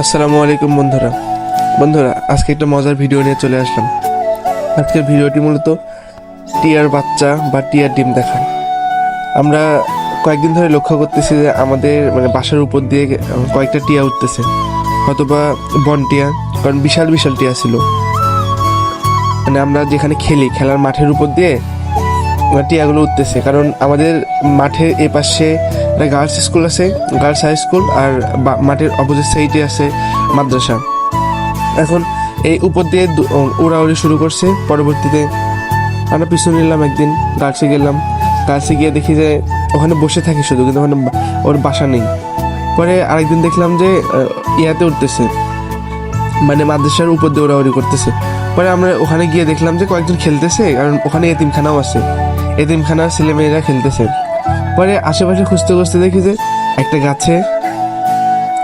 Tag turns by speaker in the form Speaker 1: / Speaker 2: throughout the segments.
Speaker 1: আসসালামু আলাইকুম বন্ধুরা। বন্ধুরা, আজকে একটা মজার ভিডিও নিয়ে চলে আসলাম। আজকের ভিডিওটি মূলত টিয়ার বাচ্চা বা টিয়ার ডিম দেখা আমরা কয়েকদিন ধরে লক্ষ্য করতেছি যে আমাদের মানে বাসার উপর দিয়ে কয়েকটা টিয়া উঠতেছে, হয়তোবা বন টিয়া, কারণ বিশাল বিশাল টিয়া ছিল। মানে আমরা যেখানে খেলি, খেলার মাঠের উপর দিয়ে টিয়াগুলো উঠতেছে, কারণ আমাদের মাঠের এ পাশে একটা গার্লস স্কুল আছে গার্লস হাই স্কুল আর মাঠের অপোজিট সাইডে আছে মাদ্রাসা। এখন এই উপর দিয়ে উড়াউড়ি শুরু করছে। পরবর্তীতে আমরা পিছু নিলাম একদিন গার্লসে গেলাম। গার্লসে গিয়ে দেখি যে ওখানে বসে থাকি শুধু, কিন্তু ওখানে ওর বাসা নেই। পরে আরেকদিন দেখলাম যে ইয়াতে উঠতেছে। মানে মাদ্রাসার উপর দিয়ে উড়াউড়ি করতেছে। পরে আমরা ওখানে গিয়ে দেখলাম যে কয়েকজন খেলতেছে, কারণ ওখানে এতিমখানাও আছে। এতিমখানার ছেলেমেয়েরা খেলতেছে। পরে আশেপাশে খুঁজতে খুঁজতে দেখি যে একটা গাছে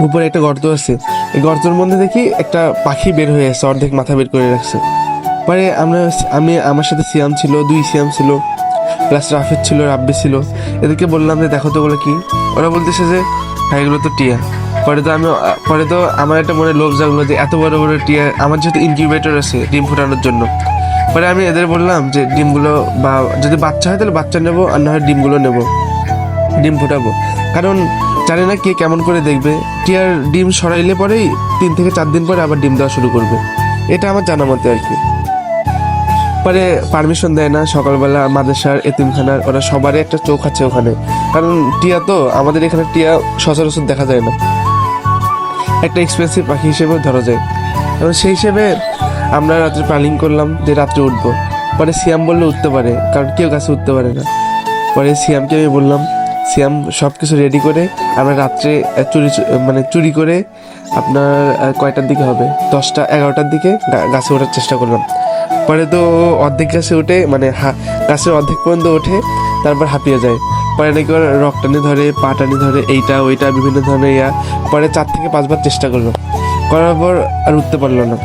Speaker 1: উপরে একটা গর্ত আছে। এই গর্তর মধ্যে দেখি একটা পাখি বের হয়ে আছে, অর্ধেক মাথা বের করে রাখছে। পরে আমরা আমি, আমার সাথে সিয়াম ছিল, দুই সিয়াম ছিল প্লাস রাফেদ ছিল, রাব্বি ছিল। এদেরকে বললাম যে, দেখো তো বলে কি? ওরা বলতেছে যে হ্যাঁ এগুলো তো টিয়া। পরে তো আমি, পরে তো আমার একটা মনে লোভ জাগলো যে এত বড় বড় টিয়া, আমার যেহেতু ইনকিউবেটর আছে ডিম ফোটানোর জন্য। পরে আমি এদের বললাম যে ডিমগুলো বা যদি বাচ্চা হয় তাহলে বাচ্চা নেব আর না হয় ডিমগুলো নেব। ডিম ফোটাবো। কারণ জানি না কে কেমন করে দেখবে। টিয়ার ডিম সরাইলে পরেই তিন থেকে চার দিন পরে আবার ডিম দেওয়া শুরু করবে। এটা আমার জানা মতে আর কি। পরে পারমিশন দেয় না, সকালবেলা মাদ্রাসার, এতিমখানার, ওরা সবারই একটা চোখ আছে ওখানে। কারণ টিয়া তো, আমাদের এখানে টিয়া সচরাচর দেখা যায় না। একটা এক্সপেন্সিভ পাখি হিসেবেও ধরা যায়। এবং সেই হিসেবে আমরা রাত্রে প্ল্যানিং করলাম যে রাত্রে উঠবো। পরে সিয়াম বললে, উঠতে পারে। কারণ কেউ গাছে উঠতে পারে না। পরে সিয়ামকে আমি বললাম, সিয়াম সব কিছু রেডি করে আমরা রাত্রে চুরি মানে চুরি করে আপনার কয়টার দিকে হবে? দশটা, এগারোটার দিকে গাছে ওঠার চেষ্টা করলাম। পরে তো অর্ধেক গাছে উঠে মানে হা- গাছের অর্ধেক পর্যন্ত ওঠে, তারপর হাঁপিয়ে যায়। পরে নাকি ওর রকটানি ধরে, পাটানি ধরে, এইটা, ওইটা, বিভিন্ন ধরনের ইয়া পরে চার থেকে পাঁচবার চেষ্টা করল। করার পর আর উঠতে পারল না।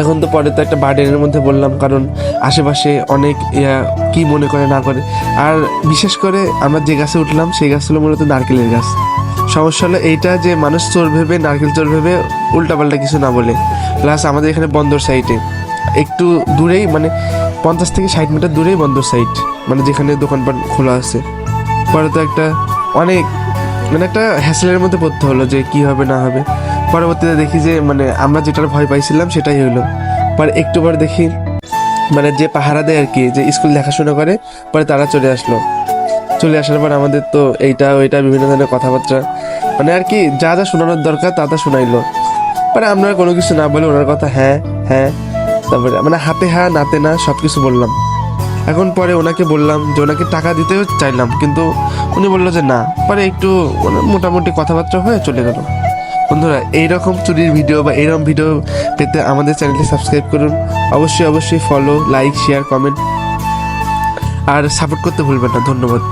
Speaker 1: এখন তো পরে তো একটা বার্ডেনের মধ্যে বললাম, কারণ আশেপাশে অনেক ইয়া কি মনে করে, না করে। আর বিশেষ করে আমরা যে গাছে উঠলাম, সেই গাছ ছিল মূলত নারকেলের গাছ। সমস্যা হলো এইটা যে মানুষ চোর ভেবে, নারকেল চোর ভেবে উল্টাপাল্টা কিছু না বলে। প্লাস আমাদের এখানে বন্দর সাইডে একটু দূরেই মানে পঞ্চাশ থেকে ষাট মিটার দূরেই বন্দর সাইড মানে যেখানে দোকানপাট খোলা আছে। পরে তো একটা অনেক মানে একটা হ্যাসেলের মধ্যে পড়তে হলো যে কি হবে, না হবে। পরবর্তীতে দেখি যে মানে আমরা যেটার ভয় পাইছিলাম সেটাই হলো। পরে একটু পর দেখি মানে যে পাহারা দেয় আর কি যে স্কুল দেখাশোনা করে, পরে তারা চলে আসলো। চলে আসার পর আমাদের তো এইটা, ওইটা, বিভিন্ন ধরনের কথাবার্তা। মানে আর কি, যা যা শোনানোর দরকার তা তা শোনাইলো। পরে আমরা কোনো কিছু না বলে ওনার কথা হ্যাঁ হ্যাঁ তারপরে মানে হাতে হ্যাঁ নাতে না সব কিছু বললাম। এখন পরে ওনাকে বললাম যে ওনাকে টাকা দিতেও চাইলাম, কিন্তু উনি বলল যে না। পরে একটু মানে মোটামুটি কথাবার্তা হয়ে চলে গেল। বন্ধুরা, এইরকম চুরির ভিডিও বা এইরকম ভিডিও পেতে আমাদের চ্যানেলটি সাবস্ক্রাইব করুন। অবশ্যই অবশ্যই ফলো লাইক শেয়ার কমেন্ট আর সাপোর্ট করতে ভুলবেন না। ধন্যবাদ।